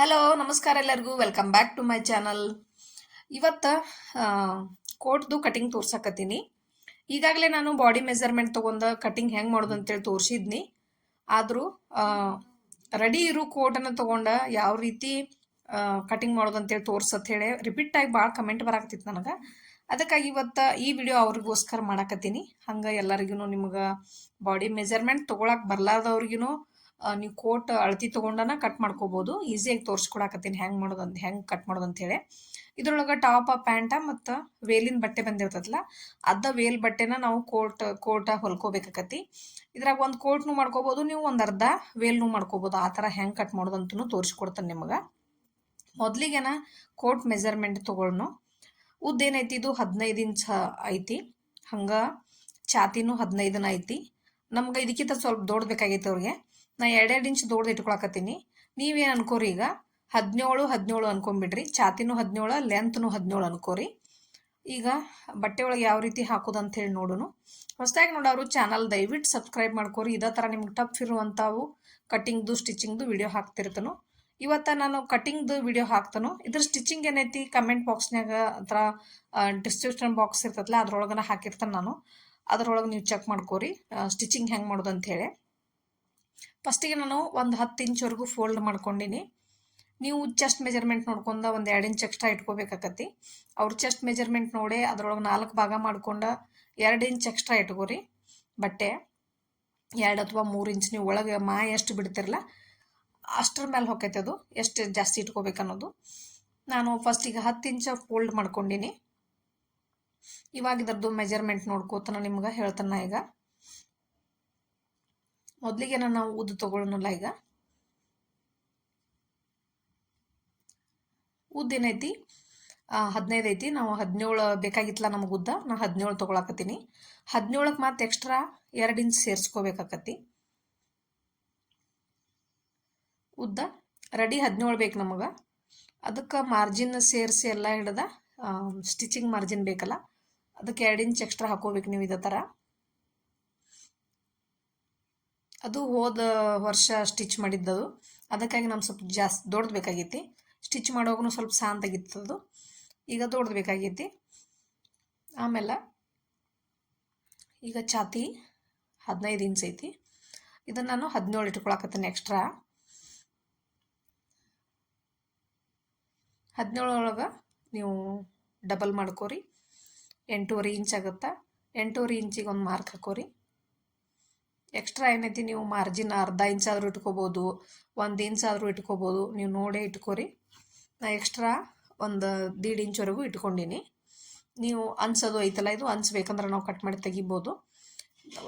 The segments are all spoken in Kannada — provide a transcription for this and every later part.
ಹಲೋ ನಮಸ್ಕಾರ ಎಲ್ಲರಿಗೂ. Welcome back to my channel ಇವತ್ತು ಕೋಟ್ದು ಕಟಿಂಗ್ ತೋರ್ಸಕತ್ತೀನಿ. ಈಗಾಗಲೇ ನಾನು ಬಾಡಿ ಮೆಜರ್ಮೆಂಟ್ ತೊಗೊಂಡು ಕಟಿಂಗ್ ಹೆಂಗೆ ಮಾಡೋದು ಅಂತೇಳಿ ತೋರಿಸಿದ್ನಿ. ಆದರೂ ರೆಡಿ ಇರೋ ಕೋಟನ್ನು ತೊಗೊಂಡ ಯಾವ ರೀತಿ ಕಟಿಂಗ್ ಮಾಡೋದು ಅಂತೇಳಿ ತೋರ್ಸತ್ ಹೇಳಿ ರಿಪೀಟ್ ಆಗಿ ಭಾಳ ಕಮೆಂಟ್ ಬರಾಕತ್ತಿತ್ತು ನನಗೆ. ಅದಕ್ಕಾಗಿ ಇವತ್ತು ಈ ವಿಡಿಯೋ ಅವ್ರಿಗೋಸ್ಕರ ಮಾಡಾಕತ್ತೀನಿ. ಹಂಗೆ ಎಲ್ಲರಿಗೂ ನಿಮ್ಗೆ ಬಾಡಿ ಮೆಜರ್ಮೆಂಟ್ ತೊಗೊಳಕ್ಕೆ ಬರ್ಲಾರ್ದವ್ರಿಗೂ ನೀವು ಕೋಟ್ ಅಳತಿ ತೊಗೊಂಡನ ಕಟ್ ಮಾಡ್ಕೋಬೋದು. ಈಸಿಯಾಗಿ ತೋರಿಸ್ಕೊಡಾಕತ್ತೀನಿ. ಹೆಂಗೆ ಮಾಡೋದು ಅಂತ ಹೆಂಗೆ ಕಟ್ ಮಾಡೋದು ಅಂತೇಳಿ ಇದ್ರೊಳಗೆ ಟಾಪ ಪ್ಯಾಂಟ ಮತ್ತು ವೇಲಿನ ಬಟ್ಟೆ ಬಂದಿರ್ತದಲ್ಲ ಅದ ವೇಲ್ ಬಟ್ಟೆನ ನಾವು ಕೋಟ್ ಕೋಟ ಹೊಲ್ಕೋಬೇಕಾಕತಿ ಇದ್ರಾಗ ಒಂದು ಕೋಟ್ನು ಮಾಡ್ಕೋಬೋದು, ನೀವು ಒಂದು ಅರ್ಧ ವೇಲ್ನು ಮಾಡ್ಕೋಬೋದು. ಆ ಥರ ಹೆಂಗೆ ಕಟ್ ಮಾಡೋದು ಅಂತಲೂ ತೋರಿಸ್ಕೊಡ್ತಾನೆ ನಿಮಗೆ. ಮೊದಲಿಗೆನ ಕೋಟ್ ಮೆಜರ್ಮೆಂಟ್ ಉದ್ದ ಏನೈತಿ, ಇದು ಹದಿನೈದು ಇಂಚ್ ಐತಿ. ಹಂಗೆ ಛಾತಿನೂ ಹದಿನೈದನ ಐತಿ. ನಮ್ಗೆ ಇದಕ್ಕಿಂತ ಸ್ವಲ್ಪ ದೊಡ್ಡ ಬೇಕಾಗೈತೆ ಅವ್ರಿಗೆ. ನಾ ಎರಡೆರಡು ಇಂಚ್ ದೊಡ್ಡದು ಇಟ್ಕೊಳಕತ್ತೀನಿ. ನೀವೇನು ಅನ್ಕೋರಿ ಈಗ? ಹದಿನೇಳು ಹದಿನೇಳು ಅನ್ಕೊಂಬಿಡ್ರಿ. ಛಾತಿನೂ ಹದಿನೇಳು ಲೆಂತ್ನು ಹದಿನೇಳು ಅನ್ಕೋರಿ. ಈಗ ಬಟ್ಟೆ ಒಳಗೆ ಯಾವ ರೀತಿ ಹಾಕೋದು ಅಂತ ಹೇಳಿ ನೋಡೋಣ ಹೊಸದಾಗಿ ನೋಡೋರು ಚಾನಲ್ ದಯವಿಟ್ಟು ಸಬ್ಸ್ಕ್ರೈಬ್ ಮಾಡ್ಕೋರಿ. ಇದೇ ಥರ ನಿಮ್ಗೆ ಟಫ್ ಇರುವಂಥವು ಕಟ್ಟಿಂಗ್ದು ಸ್ಟಿಚಿಂಗ್ದು ವಿಡಿಯೋ ಹಾಕ್ತಿರ್ತನು. ಇವತ್ತು ನಾನು ಕಟ್ಟಿಂಗ್ದು ವಿಡಿಯೋ ಹಾಕ್ತಾನು. ಇದ್ರ ಸ್ಟಿಚಿಂಗ್ ಏನೈತಿ ಕಮೆಂಟ್ ಬಾಕ್ಸ್ನಾಗ ಅಥವಾ ಡಿಸ್ಕ್ರಿಪ್ಷನ್ ಬಾಕ್ಸ್ ಇರ್ತದಲ್ಲ ಅದ್ರೊಳಗನ ಹಾಕಿರ್ತಾನೆ ನಾನು. ಅದ್ರೊಳಗೆ ನೀವು ಚೆಕ್ ಮಾಡ್ಕೋರಿ. ಸ್ಟಿಚಿಂಗ್ ಹೆಂಗೆ ಮಾಡೋದು ಅಂತ ಹೇಳಿ ಫಸ್ಟಿಗೆ ನಾನು ಒಂದು ಹತ್ತು ಇಂಚ್ವರೆಗೂ ಫೋಲ್ಡ್ ಮಾಡ್ಕೊಂಡಿನಿ. ನೀವು ಚೆಸ್ಟ್ ಮೆಜರ್ಮೆಂಟ್ ನೋಡ್ಕೊಂಡ ಒಂದು ಎರಡು ಇಂಚ್ ಎಕ್ಸ್ಟ್ರಾ ಇಟ್ಕೋಬೇಕಾಕತಿ ಅವ್ರ ಚೆಸ್ಟ್ ಮೆಜರ್ಮೆಂಟ್ ನೋಡಿ ಅದ್ರೊಳಗೆ ನಾಲ್ಕು ಭಾಗ ಮಾಡ್ಕೊಂಡ ಎರಡು ಇಂಚ್ ಎಕ್ಸ್ಟ್ರಾ ಇಟ್ಕೋರಿ. ಬಟ್ಟೆ ಎರಡು ಅಥವಾ ಮೂರು ಇಂಚ್ ನೀವು ಒಳಗೆ ಮಾ ಎಷ್ಟು ಬಿಡ್ತಿರಲ್ಲ ಅಷ್ಟರ ಮೇಲೆ ಹೊಕ್ಕೈತೆ ಅದು. ಎಷ್ಟು ಜಾಸ್ತಿ ಇಟ್ಕೋಬೇಕು ಅನ್ನೋದು ನಾನು ಫಸ್ಟಿಗೆ ಹತ್ತು ಇಂಚ ಫೋಲ್ಡ್ ಮಾಡ್ಕೊಂಡಿನಿ. ಇವಾಗ ಇದ್ರದ್ದು ಮೆಜರ್ಮೆಂಟ್ ನೋಡ್ಕೋತಾನ ನಿಮ್ಗೆ ಹೇಳ್ತಾನ ಈಗ. ಮೊದಲಿಗೆ ನಾವು ಊದು ತಗೊಳ್ಳೋಣಲ್ಲ ಈಗ? ಉದ್ದ ಏನೈತಿ? ಹದಿನೈದು ಐತಿ. ನಾವು ಹದಿನೇಳು ಬೇಕಾಗಿತ್ತಲ್ಲ ನಮಗೆ ಉದ್ದ. ನಾ ಹದಿನೇಳು ತೊಗೊಳಕತ್ತೀನಿ. ಹದಿನೇಳಕ್ಕೆ ಮತ್ತೆ ಎಕ್ಸ್ಟ್ರಾ ಎರಡು ಇಂಚ್ ಸೇರಿಸ್ಕೋಬೇಕಾಕತಿ ಉದ್ದ? ರೆಡಿ ಹದಿನೇಳು ಬೇಕು ನಮಗೆ. ಅದಕ್ಕೆ ಮಾರ್ಜಿನ್ ಸೇರಿಸಿ ಎಲ್ಲ ಹಿಡ್ದ ಸ್ಟಿಚಿಂಗ್ ಮಾರ್ಜಿನ್ ಬೇಕಲ್ಲ. ಅದಕ್ಕೆ ಎರಡು ಇಂಚ್ ಎಕ್ಸ್ಟ್ರಾ ಹಾಕೋಬೇಕು ನೀವು ಇದೇ ಥರ ಅದು ಹೋದ ವರ್ಷ ಸ್ಟಿಚ್ ಮಾಡಿದ್ದದು. ಅದಕ್ಕಾಗಿ ನಮ್ಗೆ ಸ್ವಲ್ಪ ಜಾಸ್ತಿ ದೊಡ್ಡದು ಬೇಕಾಗೈತಿ. ಸ್ಟಿಚ್ ಮಾಡುವಾಗೂ ಸ್ವಲ್ಪ ಶಾಂತಾಗಿತ್ತದು ಈಗ ದೊಡ್ಡದು ಬೇಕಾಗೈತಿ. ಆಮೇಲೆ ಈಗ ಛಾತಿ ಹದಿನೈದು ಇಂಚ್ ಐತಿ. ಇದನ್ನು ನಾನು ಹದಿನೇಳು ಇಟ್ಕೊಳಕತ್ತೀನಿ ಎಕ್ಸ್ಟ್ರಾ ಹದಿನೇಳೊಳಗೆ ನೀವು ಡಬಲ್ ಮಾಡ್ಕೋರಿ. ಎಂಟೂವರೆ ಇಂಚ್ ಆಗುತ್ತಾ? ಎಂಟೂವರೆ ಇಂಚಿಗೆ ಒಂದು ಮಾರ್ಕ್ ಹಾಕೋರಿ. ಎಕ್ಸ್ಟ್ರಾ ಏನೈತಿ ನೀವು ಮಾರ್ಜಿನ್ ಅರ್ಧ ಇಂಚ್ ಆದರೂ ಇಟ್ಕೋಬೋದು, ಒಂದು ಇಂಚ್ ಆದರೂ ಇಟ್ಕೋಬೋದು, ನೀವು ನೋಡೇ ಇಟ್ಕೋರಿ. ನಾ ಎಕ್ಸ್ಟ್ರಾ ಒಂದು ದೀಡ್ ಇಂಚ್ವರೆಗೂ ಇಟ್ಕೊಂಡೀನಿ. ನೀವು ಅನ್ಸೋದು ಐತಲ್ಲ, ಇದು ಅನ್ಸ್ಬೇಕಂದ್ರೆ ನಾವು ಕಟ್ ಮಾಡಿ ತೆಗಿಬೋದು.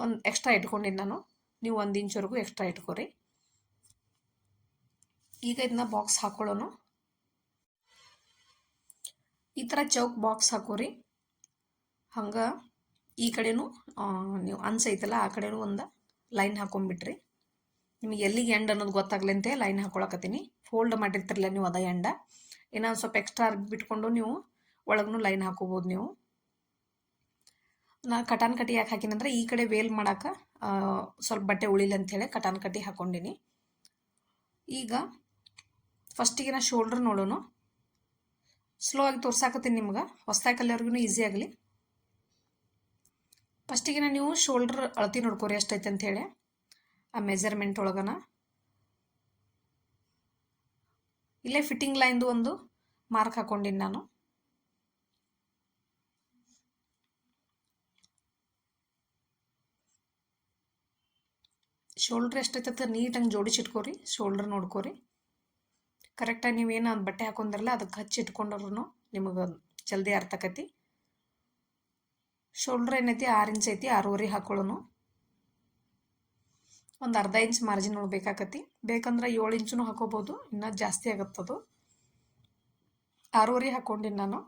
ಒಂದು ಎಕ್ಸ್ಟ್ರಾ ಇಟ್ಕೊಂಡಿನಿ ನಾನು. ನೀವು ಒಂದು ಇಂಚ್ವರೆಗೂ ಎಕ್ಸ್ಟ್ರಾ ಇಟ್ಕೋರಿ. ಈಗ ಇದನ್ನ ಬಾಕ್ಸ್ ಹಾಕೊಳ್ಳೋನು ಈ ಥರ ಚೌಕ್ ಬಾಕ್ಸ್ ಹಾಕೋರಿ. ಹಂಗೆ ಈ ಕಡೆನೂ ನೀವು ಅನ್ಸೈತಲ್ಲ ಆ ಕಡೆನೂ ಒಂದು. ಲೈನ್ ಹಾಕೊಂಡ್ಬಿಟ್ರಿ. ನಿಮಗೆ ಎಲ್ಲಿಗೆ ಎಂಡ್ ಅನ್ನೋದು ಗೊತ್ತಾಗ್ಲಿ ಅಂತ ಲೈನ್ ಹಾಕೊಳಕತ್ತೀನಿ. ಫೋಲ್ಡ್ ಮಾಡಿರ್ತಿರಲ್ಲ ನೀವು ಅದ ಎಂಡ ಏನಾದ್ರು ಸ್ವಲ್ಪ ಎಕ್ಸ್ಟ್ರಾ ಬಿಟ್ಕೊಂಡು ನೀವು ಒಳಗೂ ಲೈನ್ ಹಾಕೋಬೋದು ನೀವು. ನಾನು ಕಟಾನ್ ಕಟ್ಟಿ ಯಾಕೆ ಹಾಕಿನಂದ್ರೆ ಈ ಕಡೆ ವೇಲ್ ಮಾಡೋಕೆ ಸ್ವಲ್ಪ ಬಟ್ಟೆ ಉಳಿಲಿ ಅಂಥೇಳಿ ಕಟಾನ್ ಕಟ್ಟಿ ಹಾಕೊಂಡಿನಿ. ಈಗ ಫಸ್ಟಿಗೆ ನಾ ಶೋಲ್ಡ್ರ್ ನೋಡೋಣ ಸ್ಲೋ ಆಗಿ ತೋರ್ಸಾಕತ್ತೀನಿ ನಿಮ್ಗೆ. ಹೊಸ್ದಾಗಿ ಕಲಿಯೋರ್ಗು ಈಸಿ ಆಗಲಿ. ಫಸ್ಟಿಗೆ ನೀವು ಶೋಲ್ಡ್ರ್ ಅಳತಿ ನೋಡ್ಕೋರಿ ಎಷ್ಟೈತೆ ಅಂಥೇಳಿ ಆ ಮೆಜರ್ಮೆಂಟ್ ಒಳಗನ. ಇಲ್ಲೇ ಫಿಟ್ಟಿಂಗ್ ಲೈನ್ದು ಒಂದು ಮಾರ್ಕ್ ಹಾಕೊಂಡಿನಿ ನಾನು. ಶೋಲ್ಡ್ರ್ ಎಷ್ಟೈತೆ ನೀಟಾಗಿ ಜೋಡಿಸಿಟ್ಕೋರಿ ಶೋಲ್ಡ್ರ್ ನೋಡ್ಕೋರಿ. ಕರೆಕ್ಟಾಗಿ ನೀವೇನು ಬಟ್ಟೆ ಹಾಕೊಂಡಿರಲ್ಲ ಅದಕ್ಕೆ ಹಚ್ಚಿಟ್ಕೊಂಡ್ರು ನಿಮಗೆ ಜಲ್ದಿ ಅರ್ಥಕತಿ ಶೋಲ್ಡ್ರ್ ಏನೈತಿ? ಆರು ಇಂಚ್ ಐತಿ, ಆರೂವರೆ ಹಾಕೊಳ್ಳೋನು. ಒಂದು ಅರ್ಧ ಇಂಚ್ ಮಾರ್ಜಿನ್ ಒಳಗೆ ಬೇಕಾಕತಿ. ಬೇಕಂದ್ರೆ ಏಳು ಇಂಚು ಹಾಕೋಬೋದು, ಇನ್ನೂ ಜಾಸ್ತಿ ಆಗುತ್ತದು ಆರೂವರೆ ಹಾಕ್ಕೊಂಡಿನಿ ನಾನು.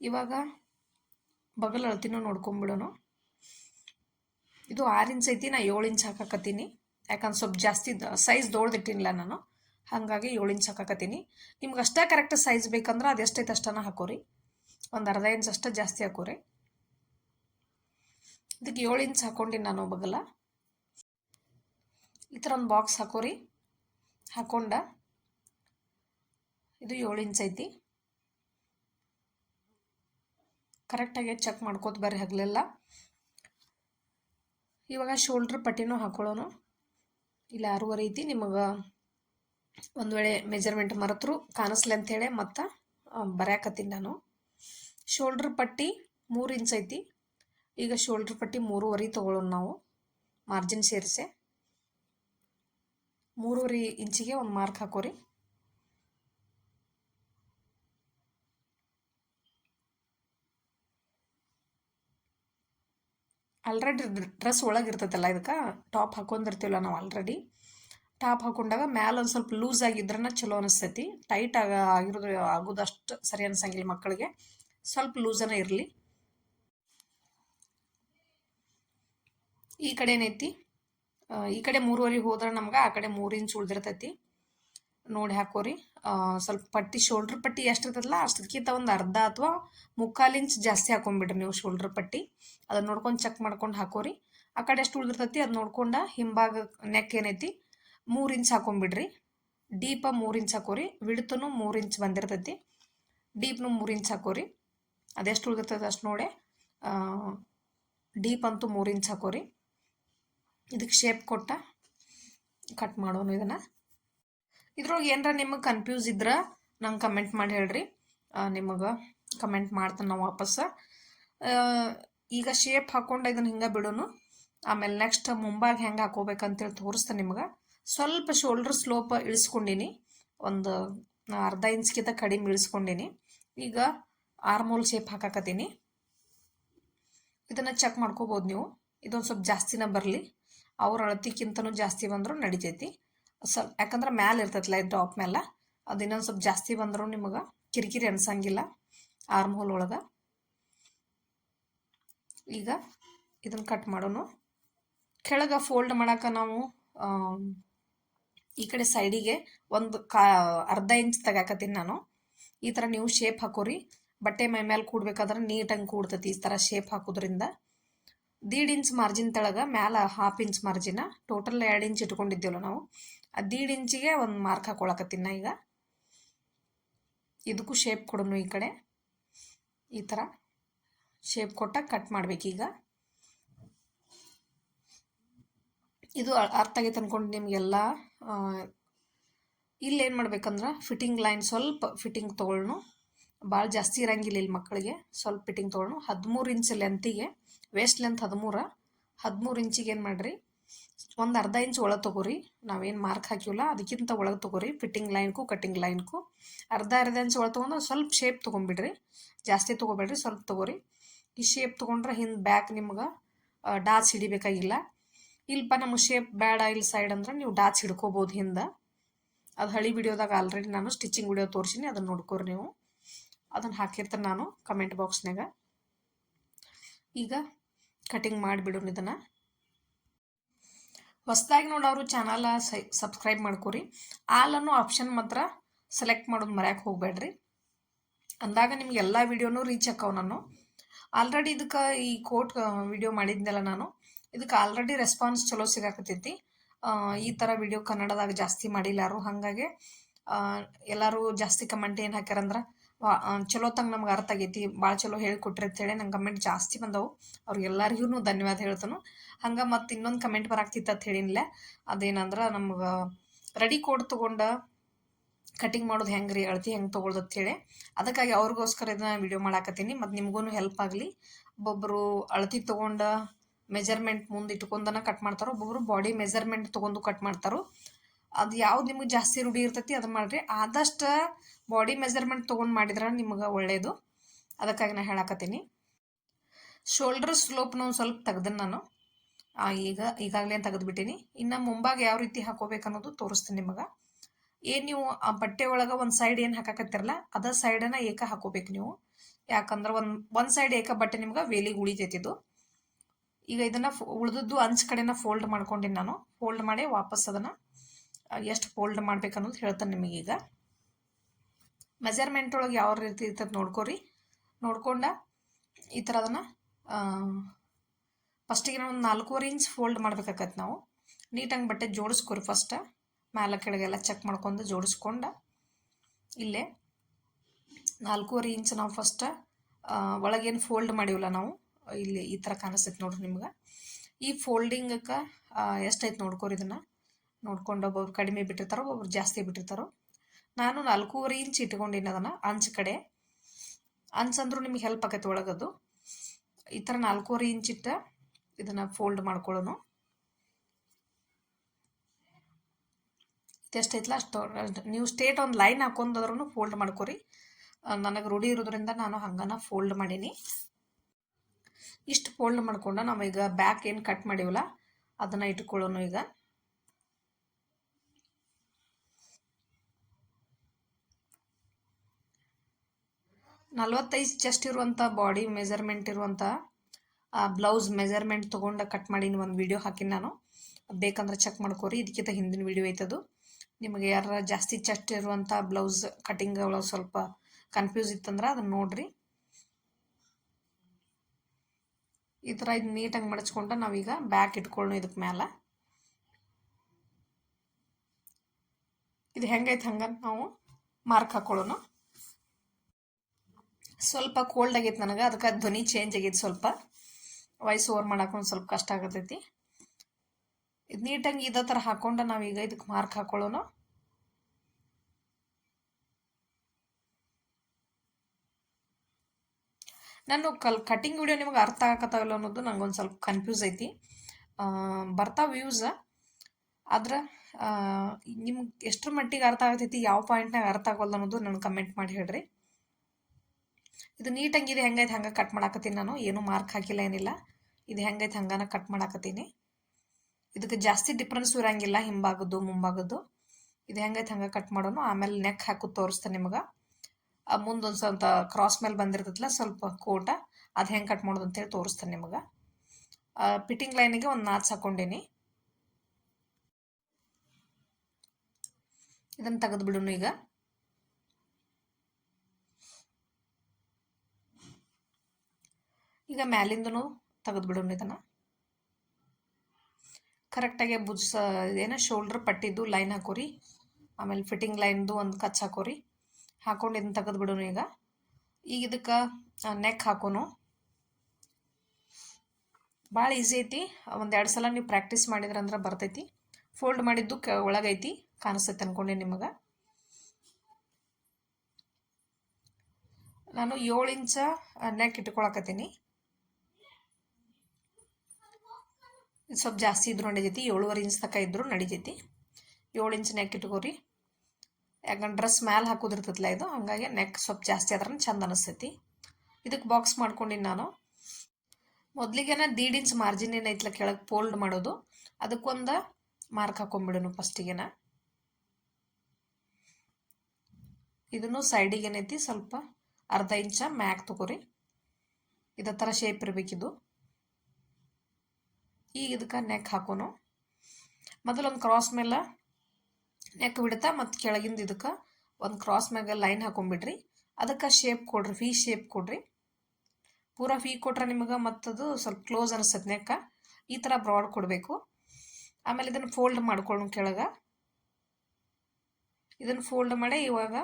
ಇವಾಗ ಬಗಲ್ ಅಳ್ತಿನೂ ನೋಡ್ಕೊಂಬಿಡೋನು. ಇದು ಆರು ಇಂಚ್ ಐತಿ, ನಾ ಏಳು ಇಂಚ್ ಹಾಕಾಕತ್ತೀನಿ. ಯಾಕಂದ್ರೆ ಸ್ವಲ್ಪ ಜಾಸ್ತಿ ಸೈಜ್ ದೊಡ್ಡದಿಟ್ಟಿನಿಲ್ಲ ನಾನು. ಹಾಗಾಗಿ ಏಳು ಇಂಚ್ ಹಾಕಾಕತ್ತೀನಿ. ನಿಮ್ಗೆ ಅಷ್ಟೇ ಕರೆಕ್ಟ್ ಸೈಜ್ ಬೇಕಂದ್ರೆ ಅದೆಷ್ಟೈತೆ ಅಷ್ಟನ ಹಾಕೋರಿ. ಒಂದು ಅರ್ಧ ಇಂಚ್ ಅಷ್ಟು ಜಾಸ್ತಿ ಹಾಕೋರಿ. ಇದಕ್ಕೆ ಏಳು ಇಂಚ್ ಹಾಕ್ಕೊಂಡಿನಿ ನಾನು ಬಗಲ. ಈ ಥರ ಒಂದು ಬಾಕ್ಸ್ ಹಾಕೋರಿ. ಹಾಕೊಂಡ ಇದು ಏಳು ಇಂಚ್ ಐತಿ. ಕರೆಕ್ಟಾಗಿ ಚೆಕ್ ಮಾಡ್ಕೋತ ಬರ್ರಿ ಹಗಲೆಲ್ಲ. ಇವಾಗ ಶೋಲ್ಡ್ರ್ ಪಟ್ಟಿನೂ ಹಾಕೊಳ್ಳೋನು. ಇಲ್ಲ ಆರೂವರೆ ಐತಿ, ನಿಮಗೆ ಒಂದು ವೇಳೆ ಮೆಜರ್ಮೆಂಟ್ ಮರೆತರು ಕಾಣಿಸ್ಲಿ ಅಂಥೇಳಿ ಮತ್ತು ಬರ್ಯಾಕತ್ತೀನಿ ನಾನು. ಶೋಲ್ಡ್ರ್ ಪಟ್ಟಿ ಮೂರು ಇಂಚ್ ಐತಿ. ಈಗ ಶೋಲ್ಡ್ರ್ ಪಟ್ಟಿ ಮೂರುವರೆ ತೊಗೊಳ್ಳೋಣ ನಾವು. ಮಾರ್ಜಿನ್ ಸೇರಿಸಿ. ಮೂರುವರೆ ಇಂಚಿಗೆ ಒಂದು ಮಾರ್ಕ್ ಹಾಕೋರಿ. ಆಲ್ರೆಡಿ ಡ್ರೆಸ್ ಒಳಗೆ ಇರ್ತೈತಲ್ಲ ಇದಕ್ಕೆ? ಟಾಪ್ ಹಾಕೊಂಡಿರ್ತೀವಲ್ಲ ನಾವು ಆಲ್ರೆಡಿ ಟಾಪ್ ಹಾಕೊಂಡಾಗ ಮ್ಯಾಲ ಒಂದು ಸ್ವಲ್ಪ ಲೂಸ್ ಆಗಿದ್ರನ್ನ ಚಲೋ ಅನಿಸ್ತೈತಿ. ಟೈಟ್ ಆಗ ಆಗಿರೋದು ಆಗೋದು ಅಷ್ಟು ಸರಿ ಅನ್ಸಂಗಿಲ್ಲ ಮಕ್ಕಳಿಗೆ. ಸ್ವಲ್ಪ ಲೂಸನ ಇರಲಿ. ಈ ಕಡೆ ಏನೈತಿ ಈ ಕಡೆ ಮೂರುವರೆ ಹೋದ್ರೆ ನಮ್ಗೆ ಆ ಕಡೆ ಮೂರು ಇಂಚ್ ಉಳ್ದಿರ್ತೈತಿ. ನೋಡಿ ಹಾಕೋರಿ. ಸ್ವಲ್ಪ ಪಟ್ಟಿ ಶೋಲ್ಡ್ರ್ ಪಟ್ಟಿ ಎಷ್ಟು ಇರ್ತದಲ್ಲ ಅಷ್ಟಕ್ಕಿಂತ ಒಂದು ಅರ್ಧ ಅಥವಾ ಮುಕ್ಕಾಲು ಇಂಚ್ ಜಾಸ್ತಿ ಹಾಕೊಂಡ್ಬಿಡ್ರಿ ನೀವು ಶೋಲ್ಡ್ರ್ ಪಟ್ಟಿ. ಅದನ್ನ ನೋಡ್ಕೊಂಡು ಚೆಕ್ ಮಾಡ್ಕೊಂಡು ಹಾಕೋರಿ. ಆ ಕಡೆ ಎಷ್ಟು ಉಳ್ದಿರ್ತೈತಿ ಅದು ನೋಡ್ಕೊಂಡು ಹಿಂಭಾಗ ನೆಕ್ ಏನೈತಿ ಮೂರು ಇಂಚ್ ಹಾಕೊಂಡ್ಬಿಡ್ರಿ ಡೀಪ ಮೂರು ಇಂಚ್ ಹಾಕೋರಿ ವಿಡ್ತನು ಮೂರು ಇಂಚ್ ಬಂದಿರ್ತೈತಿ. ಡೀಪ್ನು ಮೂರು ಇಂಚ್ ಹಾಕೋರಿ. ಅದೆಷ್ಟು ಉಳಿದಿರ್ತದೆ ಅಷ್ಟು ನೋಡಿ. ಡೀಪ್ ಅಂತೂ ಮೂರು ಇಂಚ್ ಹಾಕೋರಿ. ಇದಕ್ಕೆ ಶೇಪ್ ಕೊಟ್ಟ ಕಟ್ ಮಾಡೋನು ಇದನ್ನು. ಇದ್ರೊಳಗೆ ಏನರ ನಿಮಗೆ ಕನ್ಫ್ಯೂಸ್ ಇದ್ರೆ ನಂಗೆ ಕಮೆಂಟ್ ಮಾಡಿ ಹೇಳ್ರಿ. ನಿಮಗೆ ಕಮೆಂಟ್ ಮಾಡ್ತಾನೆ ನಾವು ವಾಪಸ್. ಈಗ ಶೇಪ್ ಹಾಕೊಂಡು ಇದನ್ನು ಹಿಂಗೆ ಬಿಡೋನು. ಆಮೇಲೆ ನೆಕ್ಸ್ಟ್ ಮುಂಭಾಗ ಹೆಂಗೆ ಹಾಕೋಬೇಕಂತೇಳಿ ತೋರಿಸ್ತಾನೆ ನಿಮ್ಗೆ. ಸ್ವಲ್ಪ ಶೋಲ್ಡ್ರ್ ಸ್ಲೋಪ್ ಇಳಿಸ್ಕೊಂಡಿನಿ. ಒಂದು ಅರ್ಧ ಇಂಚ್ಗಿಂತ ಕಡಿಮೆ ಇಳಿಸ್ಕೊಂಡಿನಿ. ಈಗ ಆರ್ಮೋಲ್ ಶೇಪ್ ಹಾಕಾಕತ್ತೀನಿ. ಇದನ್ನು ಚೆಕ್ ಮಾಡ್ಕೋಬೋದು ನೀವು. ಇದೊಂದು ಸ್ವಲ್ಪ ಜಾಸ್ತಿನ ಬರಲಿ. ಅವ್ರ ಅಳತಿಕ್ಕಿಂತನೂ ಜಾಸ್ತಿ ಬಂದರೂ ನಡಿತೈತಿ. ಸ್ವಲ್ಪ ಯಾಕಂದ್ರೆ ಮ್ಯಾಲೆ ಇರ್ತೈತಲ್ಲ ಇದು ಟಾಪ್ ಮೇಲೆ ಅದು ಇನ್ನೊಂದು ಸ್ವಲ್ಪ ಜಾಸ್ತಿ ಬಂದರೂ ನಿಮಗೆ ಕಿರಿಕಿರಿ ಅನ್ಸಂಗಿಲ್ಲ ಆರ್ಮ್ ಹೋಲ್ ಒಳಗೆ. ಈಗ ಇದನ್ನು ಕಟ್ ಮಾಡೋನು. ಕೆಳಗೆ ಫೋಲ್ಡ್ ಮಾಡೋಕೆ ನಾವು ಈ ಕಡೆ ಸೈಡಿಗೆ ಒಂದು ಕಾ, ಅರ್ಧ ಇಂಚ್ ತೆಗಾಕತ್ತೀನಿ ನಾನು. ಈ ಥರ ನೀವು ಶೇಪ್ ಹಾಕೋರಿ. ಬಟ್ಟೆ ಮೈ ಮೇಲೆ ಕೂಡ್ಬೇಕಾದ್ರೆ ನೀಟಾಗಿ ಕೂಡ್ತೈತಿ ಈ ಥರ ಶೇಪ್ ಹಾಕೋದ್ರಿಂದ. ದೀಡ್ ಇಂಚ್ ಮಾರ್ಜಿನ್ ತೆಳಗೆ ಮ್ಯಾಲೆ ಹಾಫ್ ಇಂಚ್ ಮಾರ್ಜಿನ ಟೋಟಲ್ ಎರಡು ಇಂಚ್ ಇಟ್ಕೊಂಡಿದ್ದೇವಲ್ಲ ನಾವು, ಆ ದೀಡ್ ಇಂಚಿಗೆ ಒಂದು ಮಾರ್ಕ್ ಹಾಕೊಳಕತ್ತಿನ ಈಗ. ಇದಕ್ಕೂ ಶೇಪ್ ಕೊಡೋನು ಈ ಕಡೆ. ಈ ಥರ ಶೇಪ್ ಕೊಟ್ಟ ಕಟ್ ಮಾಡಬೇಕೀಗ ಇದು ಅರ್ಥ ಆಗೈತೆ ಅಂದ್ಕೊಂಡು ನಿಮಗೆಲ್ಲ ಇಲ್ಲೇನು ಮಾಡ್ಬೇಕಂದ್ರೆ ಫಿಟ್ಟಿಂಗ್ ಲೈನ್ ಸ್ವಲ್ಪ ಫಿಟ್ಟಿಂಗ್ ತೊಗೊಳ್ನು. ಭಾಳ ಜಾಸ್ತಿ ಇರಂಗಿಲ್ಲ ಇಲ್ಲಿ ಮಕ್ಕಳಿಗೆ. ಸ್ವಲ್ಪ ಫಿಟ್ಟಿಂಗ್ ತೊಗೊಳ್ಳೋಣ ಹದಿಮೂರು ಇಂಚ್ ಲೆಂತಿಗೆ ವೇಸ್ಟ್ ಲೆಂತ್ ಹದಿಮೂರ, ಹದಿಮೂರು ಇಂಚಿಗೆ ಏನು ಮಾಡಿರಿ? ಒಂದು ಅರ್ಧ ಇಂಚ್ ಒಳಗೆ ತೊಗೋರಿ. ನಾವೇನು ಮಾರ್ಕ್ ಹಾಕಿವಲ್ಲ ಅದಕ್ಕಿಂತ ಒಳಗೆ ತೊಗೋರಿ. ಫಿಟ್ಟಿಂಗ್ ಲೈನ್ಗೂ ಕಟ್ಟಿಂಗ್ ಲೈನ್ಗೂ ಅರ್ಧ ಅರ್ಧ ಇಂಚ್ ಒಳಗೆ ತೊಗೊಂಡು ಸ್ವಲ್ಪ ಶೇಪ್ ತೊಗೊಂಬಿಡ್ರಿ ಜಾಸ್ತಿ ತೊಗೋಬೇಡ್ರಿ, ಸ್ವಲ್ಪ ತೊಗೋರಿ. ಈ ಶೇಪ್ ತೊಗೊಂಡ್ರೆ ಹಿಂದೆ ಬ್ಯಾಕ್ ನಿಮ್ಗೆ ಡಾಚ್ ಹಿಡಿಬೇಕಾಗಿಲ್ಲ. ಇಲ್ಪ ನಮಗೆ ಶೇಪ್ ಬೇಡ ಇಲ್ಲಿ ಸೈಡ್ ಅಂದ್ರೆ ನೀವು ಡಾಚ್ ಹಿಡ್ಕೋಬೋದು ಹಿಂದೆ. ಅದು ಹಳಿ ವಿಡಿಯೋದಾಗ ಆಲ್ರೆಡಿ ನಾನು ಸ್ಟಿಚಿಂಗ್ ವಿಡಿಯೋ ತೋರಿಸಿನಿ. ಅದನ್ನು ನೋಡ್ಕೋರಿ ನೀವು. ಅದನ್ನು ಹಾಕಿರ್ತೀನಿ ನಾನು ಕಮೆಂಟ್ ಬಾಕ್ಸ್ನಾಗ ಈಗ ಕಟಿಂಗ್ ಮಾಡಿಬಿಡೋಣ ಇದನ್ನು. ಹೊಸದಾಗಿ ನೋಡೋರು ಚಾನಲ ಸೈ ಸಬ್ಸ್ಕ್ರೈಬ್ ಮಾಡ್ಕೊರಿ. ಆಲ್ ಅನ್ನೋ ಆಪ್ಷನ್ ಮಾತ್ರ ಸೆಲೆಕ್ಟ್ ಮಾಡೋದು ಮರ್ಯಾಕೆ ಹೋಗಬೇಡ್ರಿ. ಅಂದಾಗ ನಿಮ್ಗೆ ಎಲ್ಲ ವೀಡಿಯೋನೂ ರೀಚ್ ಆಕ್ಕವು ನಾನು. ಆಲ್ರೆಡಿ ಇದಕ್ಕೆ ಈ ಕೋಟ್ ವಿಡಿಯೋ ಮಾಡಿದ್ನಲ್ಲ ನಾನು. ಇದಕ್ಕೆ ಆಲ್ರೆಡಿ ರೆಸ್ಪಾನ್ಸ್ ಚಲೋ ಸಿಗಾಕತ್ತೈತಿ. ಈ ಥರ ವಿಡಿಯೋ ಕನ್ನಡದಾಗ ಜಾಸ್ತಿ ಮಾಡಿಲ್ಲ ಯಾರು ಹಾಗಾಗಿ ಎಲ್ಲರೂ ಜಾಸ್ತಿ ಕಮೆಂಟ್ ಏನು ಹಾಕ್ಯಾರಂದ್ರೆ ಚಲೋ ತಂಗ ನಮ್ಗೆ ಅರ್ಥ ಆಗೈತಿ. ಭಾಳ ಚಲೋ ಹೇಳಿಕೊಟ್ರಿ ಅಂತೇಳಿ ನಂಗೆ ಕಮೆಂಟ್ ಜಾಸ್ತಿ ಬಂದವು. ಅವ್ರಿಗೆಲ್ಲರಿಗೂ ಧನ್ಯವಾದ ಹೇಳ್ತಾನು. ಹಂಗೆ ಮತ್ತು ಇನ್ನೊಂದು ಕಮೆಂಟ್ ಬರಾಕ್ತಿತ್ತು ಅಂತ ಹೇಳಿನ್ಲೆ. ಅದೇನಂದ್ರೆ ನಮ್ಗೆ ರೆಡಿ ಕೋಡ್ ತೊಗೊಂಡು ಕಟಿಂಗ್ ಮಾಡೋದು ಹೆಂಗೆ ರೀ ಅಳತಿ ಹೆಂಗೆ ತೊಗೊಳ್ದು ಅಂತೇಳಿ ಅದಕ್ಕಾಗಿ ಅವ್ರಿಗೋಸ್ಕರ ಇದನ್ನ ವಿಡಿಯೋ ಮಾಡಾಕತ್ತೀನಿ. ಮತ್ತು ನಿಮಗೂ ಹೆಲ್ಪ್ ಆಗಲಿ. ಒಬ್ಬೊಬ್ಬರು ಅಳತಿ ತೊಗೊಂಡು ಮೆಜರ್ಮೆಂಟ್ ಮುಂದೆ ಇಟ್ಕೊಂಡನ ಕಟ್ ಮಾಡ್ತಾರೋ, ಒಬ್ಬೊಬ್ರು ಬಾಡಿ ಮೆಜರ್ಮೆಂಟ್ ತೊಗೊಂಡು ಕಟ್ ಮಾಡ್ತಾರೋ ಅದು ಯಾವ್ದು ನಿಮಗೆ ಜಾಸ್ತಿ ರೂಢಿ ಇರ್ತೈತಿ ಅದು ಮಾಡಿರಿ. ಆದಷ್ಟು ಬಾಡಿ ಮೆಜರ್ಮೆಂಟ್ ತೊಗೊಂಡು ಮಾಡಿದ್ರೆ ನಿಮಗೆ ಒಳ್ಳೆಯದು ಅದಕ್ಕಾಗಿ ನಾನು ಹೇಳಾಕತ್ತೀನಿ. ಶೋಲ್ಡರ್ ಸ್ಲೋಪ್ನ ಒಂದು ಸ್ವಲ್ಪ ತೆಗ್ದನ್ ನಾನು. ಈಗ, ಈಗಾಗಲೇ ತೆಗೆದ್ಬಿಟ್ಟೀನಿ. ಇನ್ನು ಮುಂಭಾಗ ಯಾವ ರೀತಿ ಹಾಕೋಬೇಕು ಅನ್ನೋದು ತೋರಿಸ್ತೀನಿ ನಿಮಗೆ. ಏನು ನೀವು ಆ ಬಟ್ಟೆ ಒಳಗೆ ಒಂದು ಸೈಡ್ ಏನು ಹಾಕಾಕತ್ತಿರಲ್ಲ, ಅದ ಸೈಡನ್ನ ಏಕ ಹಾಕೋಬೇಕು ನೀವು. ಯಾಕಂದ್ರೆ ಒಂದು ಒಂದು ಸೈಡ್ ಏಕ ಬಟ್ಟೆ ನಿಮ್ಗೆ ವೇಲಿಗೆ ಉಳಿತೈತಿ ಇದು. ಈಗ ಇದನ್ನು ಉಳಿದದ್ದು ಅಂಚ್ ಕಡೆನ ಫೋಲ್ಡ್ ಮಾಡ್ಕೊಂಡಿನಿ ನಾನು. ಫೋಲ್ಡ್ ಮಾಡಿ ವಾಪಸ್ ಅದನ್ನು ಎಷ್ಟು ಫೋಲ್ಡ್ ಮಾಡ್ಬೇಕು ಅನ್ನೋದು ಹೇಳ್ತಾನೆ ನಿಮಗೀಗ. ಮೆಜರ್ಮೆಂಟ್ ಒಳಗೆ ಯಾವ ರೀತಿ ಇರ್ತದೆ ನೋಡ್ಕೊರಿ. ನೋಡ್ಕೊಂಡ ಈ ಥರ ಅದನ್ನು ಫಸ್ಟಿಗೆ ನಾವು ಒಂದು ನಾಲ್ಕೂವರೆ ಇಂಚ್ ಫೋಲ್ಡ್ ಮಾಡ್ಬೇಕಾಗತ್ತೆ ನಾವು. ನೀಟಾಗಿ ಬಟ್ಟೆ ಜೋಡಿಸ್ಕೊರಿ ಫಸ್ಟ್ ಮ್ಯಾಲ ಕೆಳಗೆಲ್ಲ ಚೆಕ್ ಮಾಡ್ಕೊಂಡು ಜೋಡಿಸ್ಕೊಂಡು ಇಲ್ಲೇ ನಾಲ್ಕೂವರೆ ಇಂಚ್ ನಾವು ಫಸ್ಟ್ ಒಳಗೇನು ಫೋಲ್ಡ್ ಮಾಡಿವಲ್ಲ ನಾವು, ಇಲ್ಲಿ ಈ ಥರ ಕಾಣಿಸ್ತೈತೆ ನೋಡ್ರಿ ನಿಮ್ಗೆ. ಈ ಫೋಲ್ಡಿಂಗಕ್ಕೆ ಎಷ್ಟೈತೆ ನೋಡ್ಕೋರಿ ಇದನ್ನು? ನೋಡ್ಕೊಂಡು ಒಬ್ಬೊಬ್ರು ಕಡಿಮೆ ಬಿಟ್ಟಿರ್ತಾರೋ ಒಬ್ಬೊಬ್ರು ಜಾಸ್ತಿ ಬಿಟ್ಟಿರ್ತಾರೋ. ನಾನು ನಾಲ್ಕೂವರೆ ಇಂಚ್ ಇಟ್ಕೊಂಡಿನಿ ಅದನ್ನು, ಅಂಚ್ ಕಡೆ. ಅಂಚ್ ಅಂದ್ರೂ ನಿಮ್ಗೆ ಹೆಲ್ಪ್ ಆಕೈತೆ ಒಳಗದು ಈ ಥರ ನಾಲ್ಕೂವರೆ ಇಂಚ್ ಇಟ್ಟ ಇದನ್ನು ಫೋಲ್ಡ್ ಮಾಡ್ಕೊಳ್ಳೋನು. ಎಷ್ಟೈತಲ್ಲ ಅಷ್ಟು ನೀವು ಸ್ಟೇಟ್ ಒಂದು ಲೈನ್ ಹಾಕೊಂಡದ್ರೂ ಫೋಲ್ಡ್ ಮಾಡ್ಕೊರಿ. ನನಗೆ ರೂಢಿ ಇರೋದ್ರಿಂದ ನಾನು ಹಂಗನ ಫೋಲ್ಡ್ ಮಾಡೀನಿ. ಇಷ್ಟು ಫೋಲ್ಡ್ ಮಾಡ್ಕೊಂಡು ನಾವೀಗ ಬ್ಯಾಕ್ ಏನು ಕಟ್ ಮಾಡೀವಲ್ಲ, ಅದನ್ನು ಇಟ್ಕೊಳ್ಳೋನು ಈಗ. ನಲ್ವತ್ತೈದು ಚೆಸ್ಟ್ ಇರುವಂಥ ಬಾಡಿ ಮೆಜರ್ಮೆಂಟ್ ಇರುವಂಥ ಬ್ಲೌಸ್ ಮೆಜರ್ಮೆಂಟ್ ತೊಗೊಂಡು ಕಟ್ ಮಾಡೀನಿ ಒಂದು ವಿಡಿಯೋ ಹಾಕಿನಿ ನಾನು. ಬೇಕಂದ್ರೆ ಚೆಕ್ ಮಾಡ್ಕೋರಿ. ಇದಕ್ಕಿಂತ ಹಿಂದಿನ ವಿಡಿಯೋ ಐತದು. ನಿಮಗೆ ಯಾರ ಜಾಸ್ತಿ ಚೆಸ್ಟ್ ಇರುವಂಥ ಬ್ಲೌಸ್ ಕಟಿಂಗ್ ಒಳಗೆ ಸ್ವಲ್ಪ ಕನ್ಫ್ಯೂಸ್ ಇತ್ತಂದ್ರೆ ಅದನ್ನು ನೋಡ್ರಿ. ಈ ಥರ ಇದು ನೀಟಾಗಿ ಮಡಚ್ಕೊಂಡು ನಾವೀಗ ಬ್ಯಾಕ್ ಇಟ್ಕೊಳ್ಳೋಣ ಇದಕ್ಕೆ ಮೇಲೆ ಇದು ಹೆಂಗೈತೆ ಹಂಗೆ ನಾವು ಮಾರ್ಕ್ ಹಾಕೊಳ್ಳೋಣ. ಸ್ವಲ್ಪ ಕೋಲ್ಡ್ ಆಗೈತೆ ನನಗೆ, ಅದಕ್ಕೆ ಧ್ವನಿ ಚೇಂಜ್ ಆಗೈತೆ ಸ್ವಲ್ಪ. ವಾಯ್ಸ್ ಓವರ್ ಮಾಡಕ್ಕೆ ಒಂದು ಸ್ವಲ್ಪ ಕಷ್ಟ ಆಗತೈತಿ. ಇದು ನೀಟಾಗಿ ಇದೇ ಥರ ಹಾಕೊಂಡು ನಾವೀಗ ಇದಕ್ಕೆ ಮಾರ್ಕ್ ಹಾಕೊಳ್ಳೋಣ. ನಾನು ಕಲ್ ಕಟಿಂಗ್ ವಿಡಿಯೋ ನಿಮಗೆ ಅರ್ಥ ಆಗತ್ತಾವಿಲ್ಲ ಅನ್ನೋದು ನಂಗೊಂದು ಸ್ವಲ್ಪ ಕನ್ಫ್ಯೂಸ್ ಐತಿ. ಬರ್ತಾವ ವ್ಯೂಸ್ ಆದ್ರೆ ನಿಮ್ಗೆ ಎಷ್ಟರ ಮಟ್ಟಿಗೆ ಅರ್ಥ ಆಗತೈತಿ, ಯಾವ ಪಾಯಿಂಟ್ನಾಗ ಅರ್ಥ ಆಗೋಲ್ಲ ಅನ್ನೋದು ನನಗೆ ಕಮೆಂಟ್ ಮಾಡಿ ಹೇಳ್ರಿ. ಇದು ನೀಟಾಗಿ ಇದು ಹೆಂಗೈತೆ, ಹಂಗೆ ಕಟ್ ಮಾಡಾಕತ್ತೀನಿ ನಾನು. ಏನು ಮಾರ್ಕ್ ಹಾಕಿಲ್ಲ, ಏನಿಲ್ಲ. ಇದು ಹೆಂಗೈತೆ, ಹಂಗಾನ ಕಟ್ ಮಾಡಾಕತ್ತೀನಿ. ಇದಕ್ಕೆ ಜಾಸ್ತಿ ಡಿಫ್ರೆನ್ಸ್ ಇರಂಗಿಲ್ಲ ಹಿಂಬಾಗದ್ದು ಮುಂಬಾಗದ್ದು ಇದು ಹೆಂಗೈತೆ, ಹಂಗೆ ಕಟ್ ಮಾಡೋನು. ಆಮೇಲೆ ನೆಕ್ ಹಾಕೋದು ತೋರಿಸ್ತೇನೆ ನಿಮಗೆ. ಮುಂದೊಂದು ಸ್ವಂತ ಕ್ರಾಸ್ ಮೇಲೆ ಬಂದಿರ್ತೈತಲ್ಲ, ಸ್ವಲ್ಪ ಕೋಟ. ಅದು ಹೆಂಗೆ ಕಟ್ ಮಾಡೋದು ಅಂತೇಳಿ ತೋರಿಸ್ತೇನೆ ನಿಮಗೆ. ಫಿಟ್ಟಿಂಗ್ ಲೈನಿಗೆ ಒಂದು ನಾಚ್ ಹಾಕೊಂಡೇನಿ. ಇದನ್ನು ತೆಗೆದು ಬಿಡೋನು ಈಗ. ಈಗ ಮ್ಯಾಲಿಂದನು ತೆಗೆದು ಬಿಡೋಣ ಇದನ್ನು ಕರೆಕ್ಟಾಗಿ ಬುಜ್ ಏನೋ ಶೋಲ್ಡ್ರ್ ಪಟ್ಟಿದ್ದು ಲೈನ್ ಹಾಕೋರಿ. ಆಮೇಲೆ ಫಿಟ್ಟಿಂಗ್ ಲೈನ್ದು ಒಂದು ಕಚ್ ಹಾಕೋರಿ. ಹಾಕೊಂಡು ಇದನ್ನ ತೆಗೆದು ಬಿಡೋಣ ಈಗ. ಈಗ ಇದಕ್ಕೆ ನೆಕ್ ಹಾಕೋನು. ಭಾಳ ಈಸಿ ಐತಿ. ಒಂದು ಎರಡು ಸಲ ನೀವು ಪ್ರಾಕ್ಟೀಸ್ ಮಾಡಿದ್ರೆ ಅಂದ್ರೆ ಬರ್ತೈತಿ. ಫೋಲ್ಡ್ ಮಾಡಿದ್ದು ಕ, ಒಳಗೈತಿ, ಕಾಣಿಸ್ತೈತೆ ಅನ್ಕೊಂಡೆ ನಿಮಗೆ. ನಾನು ಏಳು ಇಂಚ ನೆಕ್ ಇಟ್ಕೊಳಕತ್ತೀನಿ. ಸ್ವಲ್ಪ ಜಾಸ್ತಿ ಇದ್ರೂ ನಡಿತೈತಿ, ಏಳುವರೆ ಇಂಚ್ ತನಕ ಇದ್ದರೂ ನಡಿತೈತಿ. ಏಳು ಇಂಚ್ ನೆಕ್ ಇಟ್ಕೋರಿ. ಯಾಕಂದ್ರೆ ಡ್ರೆಸ್ ಮ್ಯಾಲೆ ಹಾಕೋದಿರ್ತೈತಲ್ಲ ಇದು, ಹಂಗಾಗಿ ನೆಕ್ ಸ್ವಲ್ಪ ಜಾಸ್ತಿ ಆದ್ರೆ ಚಂದ ಅನಿಸ್ತೈತಿ. ಇದಕ್ಕೆ ಬಾಕ್ಸ್ ಮಾಡ್ಕೊಂಡಿನಿ ನಾನು. ಮೊದಲಿಗೆನ ದೀಡ್ ಇಂಚ್ ಮಾರ್ಜಿನ್ ಏನೈತಲ್ಲ ಕೆಳಗೆ ಫೋಲ್ಡ್ ಮಾಡೋದು, ಅದಕ್ಕೊಂದು ಮಾರ್ಕ್ ಹಾಕೊಂಡ್ಬಿಡೋನು ಫಸ್ಟಿಗೆನ ಇದನ್ನು ಸೈಡಿಗೆ ಏನೈತಿ, ಸ್ವಲ್ಪ ಅರ್ಧ ಇಂಚ ಮ್ಯಾಕ್ ತಗೋರಿ. ಇದೇ ಥರ ಶೇಪ್ ಇರಬೇಕಿದು. ಈಗ ಇದಕ್ಕೆ ನೆಕ್ ಹಾಕೋನು. ಮೊದಲೊಂದು ಕ್ರಾಸ್ ಮೇಲೆ ನೆಕ್ ಬಿಡ್ತಾ ಮತ್ತು ಕೆಳಗಿಂದ ಇದಕ್ಕೆ ಒಂದು ಕ್ರಾಸ್ ಮ್ಯಾಗ ಲೈನ್ ಹಾಕೊಂಡ್ಬಿಡ್ರಿ ಅದಕ್ಕೆ ಶೇಪ್ ಕೊಡ್ರಿ ಫೀ ಶೇಪ್ ಕೊಡ್ರಿ. ಪೂರಾ ಫೀ ಕೊಟ್ರೆ ನಿಮಗೆ ಮತ್ತದು ಸ್ವಲ್ಪ ಕ್ಲೋಸ್ ಅನಿಸ್ತೈತೆ ನೆಕ್ಕ ಈ ಥರ ಬ್ರಾಡ್ ಕೊಡಬೇಕು. ಆಮೇಲೆ ಇದನ್ನು ಫೋಲ್ಡ್ ಮಾಡ್ಕೊಳ್ಳೋಣ ಕೆಳಗೆ. ಇದನ್ನು ಫೋಲ್ಡ್ ಮಾಡಿ ಇವಾಗ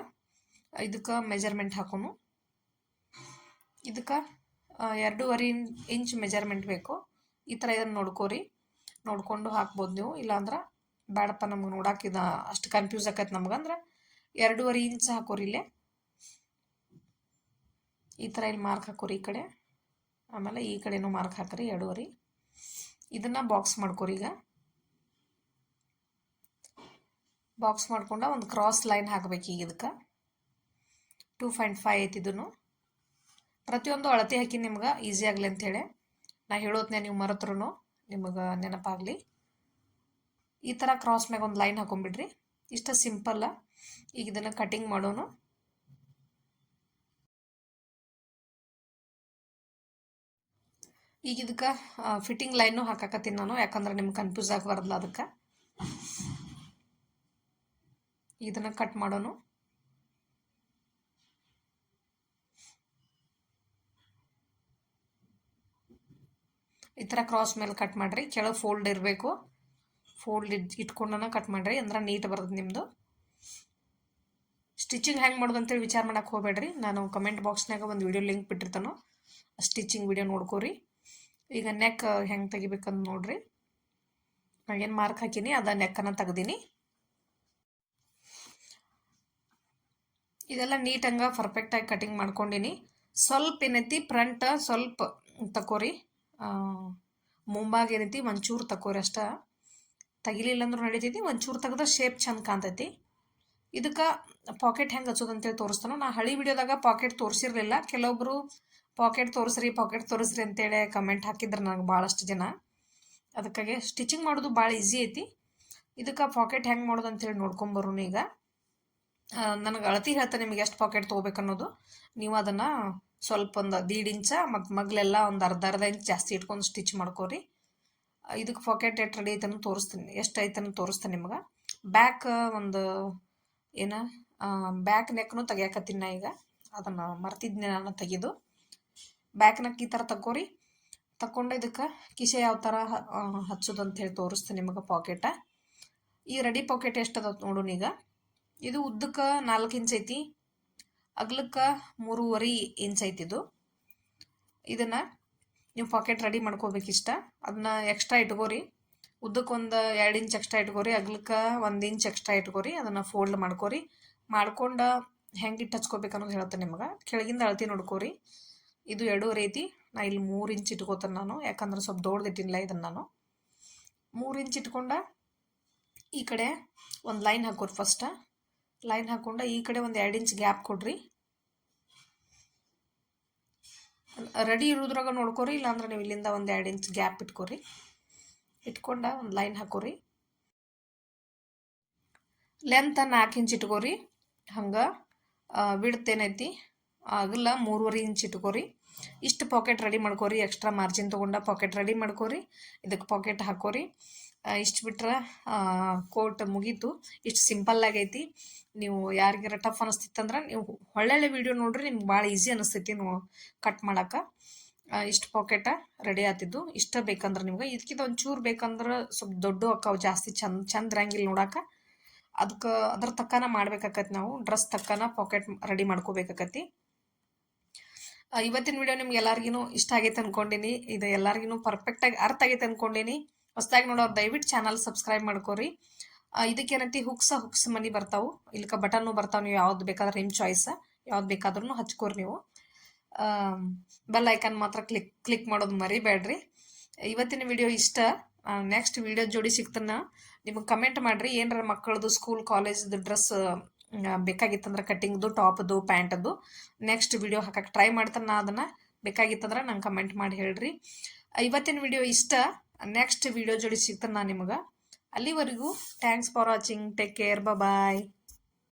ಇದಕ್ಕೆ ಮೆಜರ್ಮೆಂಟ್ ಹಾಕೋನು. ಇದಕ್ಕೆ ಎರಡೂವರೆ ಇಂಚ್ ಮೆಜರ್ಮೆಂಟ್ ಬೇಕು. ಈ ಥರ ಇದನ್ನು ನೋಡ್ಕೋರಿ. ನೋಡಿಕೊಂಡು ಹಾಕ್ಬೋದು ನೀವು. ಇಲ್ಲಾಂದ್ರೆ ಬೇಡಪ್ಪ ನಮ್ಗೆ ನೋಡಕ್ಕೆ ಇದು ಅಷ್ಟು ಕನ್ಫ್ಯೂಸ್ ಆಕೈತೆ ನಮ್ಗೆ. ಅಂದ್ರೆ ಎರಡೂವರೆ ಇಂಚ್ ಹಾಕೋರಿ ಇಲ್ಲೇ. ಈ ಥರ ಇಲ್ಲಿ ಮಾರ್ಕ್ ಹಾಕೋರಿ ಈ ಕಡೆ. ಆಮೇಲೆ ಈ ಕಡೆನೂ ಮಾರ್ಕ್ ಹಾಕ್ರಿ ಎರಡೂವರೆ. ಇದನ್ನು ಬಾಕ್ಸ್ ಮಾಡ್ಕೋರಿ ಈಗ. ಬಾಕ್ಸ್ ಮಾಡ್ಕೊಂಡು ಒಂದು ಕ್ರಾಸ್ ಲೈನ್ ಹಾಕಬೇಕು ಈಗ ಇದಕ್ಕೆ. ಟೂ ಪಾಯಿಂಟ್ ಫೈವ್ ಐತಿದ್ದು ಪ್ರತಿಯೊಂದು ಅಳತೆ ಹಾಕಿ ನಿಮ್ಗೆ ಈಸಿ ಆಗಲಿ ಅಂಥೇಳಿ ನಾ ಹೇಳೋದನ್ನೇ ನೀವು ಮರೆತ್ರು ನಿಮಗೆ ನೆನಪಾಗಲಿ. ಈ ಥರ ಕ್ರಾಸ್ ಮ್ಯಾಗ ಒಂದು ಲೈನ್ ಹಾಕೊಂಡ್ಬಿಡ್ರಿ ಇಷ್ಟ ಸಿಂಪಲ್ಲ ಈಗ ಇದನ್ನು ಕಟಿಂಗ್ ಮಾಡೋಣ ಈಗ ಇದಕ್ಕೆ ಫಿಟ್ಟಿಂಗ್ ಲೈನು ಹಾಕಾಕತ್ತೀನಿ ನಾನು, ಯಾಕಂದ್ರೆ ನಿಮ್ಗೆ ಕನ್ಫ್ಯೂಸ್ ಆಗಬಾರ್ದಲ್ಲ ಅದಕ್ಕೆ. ಇದನ್ನು ಕಟ್ ಮಾಡೋನು. ಈ ಥರ ಕ್ರಾಸ್ ಮೇಲೆ ಕಟ್ ಮಾಡಿರಿ. ಕೆಳಗೆ ಫೋಲ್ಡ್ ಇರಬೇಕು. ಫೋಲ್ಡ್ ಇಟ್ ಇಟ್ಕೊಂಡನ ಕಟ್ ಮಾಡಿರಿ. ಅಂದ್ರೆ ನೀಟ್ ಬರ್ತದೆ ನಿಮ್ಮದು ಸ್ಟಿಚಿಂಗ್ ಹ್ಯಾಂಗೆ ಮಾಡೋದು ಅಂತೇಳಿ ವಿಚಾರ ಮಾಡಕ್ಕೆ ಹೋಗಬೇಡ್ರಿ. ನಾನು ಕಮೆಂಟ್ ಬಾಕ್ಸ್ನಾಗ ಒಂದು ವಿಡಿಯೋ ಲಿಂಕ್ ಬಿಟ್ಟಿರ್ತಾನೋ ಸ್ಟಿಚಿಂಗ್ ವಿಡಿಯೋ ನೋಡ್ಕೋರಿ. ಈಗ ನೆಕ್ ಹೆಂಗೆ ತೆಗಿಬೇಕಂತ ನೋಡ್ರಿ. ಏನು ಮಾರ್ಕ್ ಹಾಕೀನಿ, ಅದ ನೆಕ್ಕನ್ನು ತೆಗ್ದೀನಿ. ಇದೆಲ್ಲ ನೀಟಂಗ ಪರ್ಫೆಕ್ಟಾಗಿ ಕಟಿಂಗ್ ಮಾಡ್ಕೊಂಡಿನಿ. ಸ್ವಲ್ಪ ಏನೈತಿ ಫ್ರಂಟ್ ಸ್ವಲ್ಪ ತಕೋರಿ ಮುಂಭಾಗ ಏನೈತಿ? ಒಂಚೂರು ತಕೋರಿ ಅಷ್ಟ. ತೆಗಿಲಿಲ್ಲ ಅಂದ್ರೂ ನಡೀತೈತಿ, ಒಂಚೂರು ತೆಗೆದ್ರೆ ಶೇಪ್ ಚಂದ ಕಾಣ್ತೈತಿ. ಇದಕ್ಕೆ ಪಾಕೆಟ್ ಹೆಂಗೆ ಹಚ್ಚೋದು ಅಂತೇಳಿ ತೋರಿಸ್ತಾನೋ. ನಾ ಹಳಿ ವಿಡಿಯೋದಾಗ ಪಾಕೆಟ್ ತೋರಿಸಿರ್ಲಿಲ್ಲ. ಕೆಲವೊಬ್ಬರು ಪಾಕೆಟ್ ತೋರಿಸ್ರಿ ಪಾಕೆಟ್ ತೋರಿಸ್ರಿ ಅಂತೇಳಿ ಕಮೆಂಟ್ ಹಾಕಿದ್ರು ನನಗೆ ಭಾಳಷ್ಟು ಜನ. ಅದಕ್ಕಾಗಿ ಸ್ಟಿಚಿಂಗ್ ಮಾಡೋದು ಭಾಳ ಈಸಿ ಐತಿ. ಇದಕ್ಕೆ ಪಾಕೆಟ್ ಹೆಂಗೆ ಮಾಡೋದು ಅಂತೇಳಿ ನೋಡ್ಕೊಂಬರೋನು ಈಗ. ನನಗೆ ಅಳತಿ ಹೇಳ್ತಾ ನಿಮಗೆ ಎಷ್ಟು ಪಾಕೆಟ್ ತೊಗೋಬೇಕನ್ನೋದು. ನೀವು ಅದನ್ನು ಸ್ವಲ್ಪ ಒಂದು ದೀಡ್ ಇಂಚ, ಮತ್ತು ಮಗ್ಲೆಲ್ಲ ಒಂದು ಅರ್ಧ ಅರ್ಧ ಇಂಚ್ ಜಾಸ್ತಿ ಇಟ್ಕೊಂಡು ಸ್ಟಿಚ್ ಮಾಡ್ಕೋರಿ. ಇದಕ್ಕೆ ಪಾಕೆಟ್ ಎಷ್ಟು ರೆಡಿ ಐತನ್ನು ತೋರಿಸ್ತೀನಿ. ಎಷ್ಟು ಐತನ್ನು ತೋರಿಸ್ತೀನಿ ನಿಮ್ಗೆ? ಬ್ಯಾಕ್ ಒಂದು ಏನು? ಬ್ಯಾಕ್ ನೆಕ್ನು ತೆಗಿಯಕತ್ತೀನಿ ನಾ ಈಗ. ಅದನ್ನು ಮರ್ತಿದ್ನಿ ನಾನು ತೆಗೆದು. ಬ್ಯಾಕ್ ನೆಕ್ ಈ ಥರ ತಗೋರಿ ತಗೊಂಡು ಇದಕ್ಕೆ ಕಿಸೆ ಯಾವ ಥರ ಹಚ್ಚೋದು ಹೇಳಿ ತೋರಿಸ್ತೀನಿ ನಿಮಗೆ ಪಾಕೆಟ ಈ ರೆಡಿ ಪಾಕೆಟ್ ಎಷ್ಟು ನೋಡೋಣ ಈಗ ಇದು ಉದ್ದಕ್ಕೆ ನಾಲ್ಕು ಇಂಚ್ ಐತಿ. ಅಗ್ಲಕ್ಕೆ ಮೂರುವರೆ ಇಂಚ್ ಐತಿ ಇದು ಇದನ್ನು ನೀವು ಪಾಕೆಟ್ ರೆಡಿ ಮಾಡ್ಕೋಬೇಕಿಷ್ಟ ಅದನ್ನ ಎಕ್ಸ್ಟ್ರಾ ಇಟ್ಕೋರಿ. ಉದ್ದಕ್ಕೆ ಒಂದು ಎರಡು ಇಂಚ್ ಎಕ್ಸ್ಟ್ರಾ ಇಟ್ಕೋರಿ, ಅಗ್ಲಕ್ಕೆ ಒಂದು ಇಂಚ್ ಎಕ್ಸ್ಟ್ರಾ ಇಟ್ಕೋರಿ, ಅದನ್ನು ಫೋಲ್ಡ್ ಮಾಡ್ಕೋರಿ. ಮಾಡ್ಕೊಂಡು ಹೆಂಗೆ ಇಟ್ಟು ಹಚ್ಕೋಬೇಕು ಅನ್ನೋದು ಹೇಳ್ತೇನೆ ನಿಮ್ಗೆ. ಕೆಳಗಿಂದ ಅಳತಿ ನೋಡ್ಕೋರಿ. ಇದು ಎರಡೂವರೆ ಐತಿ. ನಾ ಇಲ್ಲಿ ಮೂರು ಇಂಚ್ ಇಟ್ಕೋತೇನೆ ನಾನು. ಯಾಕಂದ್ರೆ ಸ್ವಲ್ಪ ದೊಡ್ಡದಿಟ್ಟಿಲ್ಲ ಇದನ್ನು ನಾನು. ಮೂರು ಇಂಚ್ ಇಟ್ಕೊಂಡ ಈ ಕಡೆ ಒಂದು ಲೈನ್ ಹಾಕೋರಿ ಫಸ್ಟ ಲೈನ್ ಹಾಕ್ಕೊಂಡು ಈ ಕಡೆ ಒಂದು ಎರಡು ಇಂಚ್ ಗ್ಯಾಪ್ ಕೊಡ್ರಿ. ರೆಡಿ ಇರೋದ್ರಾಗ ನೋಡ್ಕೊರಿ, ಇಲ್ಲಾಂದ್ರೆ ನೀವು ಇಲ್ಲಿಂದ ಒಂದು ಎರಡು ಇಂಚ್ ಗ್ಯಾಪ್ ಇಟ್ಕೊರಿ. ಇಟ್ಕೊಂಡ ಒಂದು ಲೈನ್ ಹಾಕೋರಿ. ಲೆಂತ್ ನಾಲ್ಕು ಇಂಚ್ ಇಟ್ಕೋರಿ. ಹಂಗೆ ಬಿಡ್ತೇನೈತಿ ಆಗಲ್ಲ ಮೂರುವರೆ ಇಂಚ್ ಇಟ್ಕೋರಿ. ಇಷ್ಟು ಪಾಕೆಟ್ ರೆಡಿ ಮಾಡ್ಕೋರಿ ಎಕ್ಸ್ಟ್ರಾ ಮಾರ್ಜಿನ್ ತೊಗೊಂಡ ಪಾಕೆಟ್ ರೆಡಿ ಮಾಡ್ಕೋರಿ ಇದಕ್ಕೆ ಪಾಕೆಟ್ ಹಾಕೋರಿ. ಇಷ್ಟು ಬಿಟ್ರೆ ಕೋಟ್ ಮುಗೀತು. ಇಷ್ಟು ಸಿಂಪಲ್ ಆಗೈತಿ. ನೀವು ಯಾರಿಗಾರ ಟಫ್ ಅನಿಸ್ತಿತ್ತಂದ್ರೆ ನೀವು ಒಳ್ಳೊಳ್ಳೆ ವೀಡಿಯೋ ನೋಡ್ರಿ, ನಿಮ್ಗೆ ಭಾಳ ಈಸಿ ಅನಿಸ್ತೈತಿ ನೋ ಕಟ್ ಮಾಡೋಕೆ. ಇಷ್ಟು ಪಾಕೆಟ ರೆಡಿ ಆತಿದ್ದು. ಇಷ್ಟ ಬೇಕಂದ್ರೆ ನಿಮ್ಗೆ. ಇದಕ್ಕಿಂತ ಒಂಚೂರು ಬೇಕಂದ್ರೆ ಸ್ವಲ್ಪ ದೊಡ್ಡ ಅಕ್ಕಾವು ಜಾಸ್ತಿ ಚಂದ ಚಂದ ಇರಂಗಿಲ್ಲ ನೋಡಾಕ. ಅದಕ್ಕೆ ಅದ್ರ ತಕ್ಕನ ಮಾಡ್ಬೇಕಾಕತಿ ನಾವು. ಡ್ರೆಸ್ ತಕ್ಕನ ಪಾಕೆಟ್ ರೆಡಿ ಮಾಡ್ಕೋಬೇಕಾಕತಿ. ಇವತ್ತಿನ ವಿಡಿಯೋ ನಿಮ್ಗೆ ಎಲ್ಲರಿಗೂ ಇಷ್ಟ ಆಗೈತೆ ಅನ್ಕೊಂಡಿನಿ. ಇದು ಎಲ್ಲರಿಗೂ ಪರ್ಫೆಕ್ಟಾಗಿ ಅರ್ಥ ಆಗೈತೆ ಅನ್ಕೊಂಡಿನಿ. ಹೊಸದಾಗಿ ನೋಡೋರು ದಯವಿಟ್ಟು ಚಾನಲ್ ಸಬ್ಸ್ಕ್ರೈಬ್ ಮಾಡ್ಕೋರಿ. ಇದಕ್ಕೇನಂತಿ ಹುಕ್ಸ ಹುಕ್ಸ್ ಮನಿ ಬರ್ತಾವು. ಇಲ್ಲಿಕ ಬಟನ್ ಬರ್ತಾವೆ ನೀವು ಯಾವ್ದು ಬೇಕಾದ್ರೆ ನಿಮ್ಮ ಚಾಯ್ಸ್ ಯಾವ್ದು ಬೇಕಾದ್ರೂ ಹಚ್ಕೋರಿ ನೀವು. ಬೆಲ್ ಐಕನ್ ಮಾತ್ರ ಕ್ಲಿಕ್ ಕ್ಲಿಕ್ ಮಾಡೋದು ಮರಿಬೇಡ್ರಿ. ಇವತ್ತಿನ ವಿಡಿಯೋ ಇಷ್ಟ. ನೆಕ್ಸ್ಟ್ ವಿಡಿಯೋ ಜೋಡಿ ಸಿಗ್ತಾನ. ನಿಮಗೆ ಕಮೆಂಟ್ ಮಾಡಿರಿ. ಏನಾರ ಮಕ್ಕಳದು ಸ್ಕೂಲ್ ಕಾಲೇಜ್ದು ಡ್ರೆಸ್ ಬೇಕಾಗಿತ್ತಂದ್ರೆ ಕಟ್ಟಿಂಗ್ದು, ಟಾಪ್ದು ಪ್ಯಾಂಟದ್ದು ನೆಕ್ಸ್ಟ್ ವಿಡಿಯೋ ಹಾಕಕ್ಕೆ ಟ್ರೈ ಮಾಡ್ತಾನೆ ನಾ ಅದನ್ನು. ಬೇಕಾಗಿತ್ತಂದ್ರೆ ನಂಗೆ ಕಮೆಂಟ್ ಮಾಡಿ ಹೇಳ್ರಿ. ಇವತ್ತಿನ ವಿಡಿಯೋ ಇಷ್ಟ. ನೆಕ್ಸ್ಟ್ ವಿಡಿಯೋ ಜೋಡಿ ಸಿಗ್ತಾನೆ ನಾನು ನಿಮಗೆ. ಅಲ್ಲಿವರೆಗೂ thanks for watching take care bye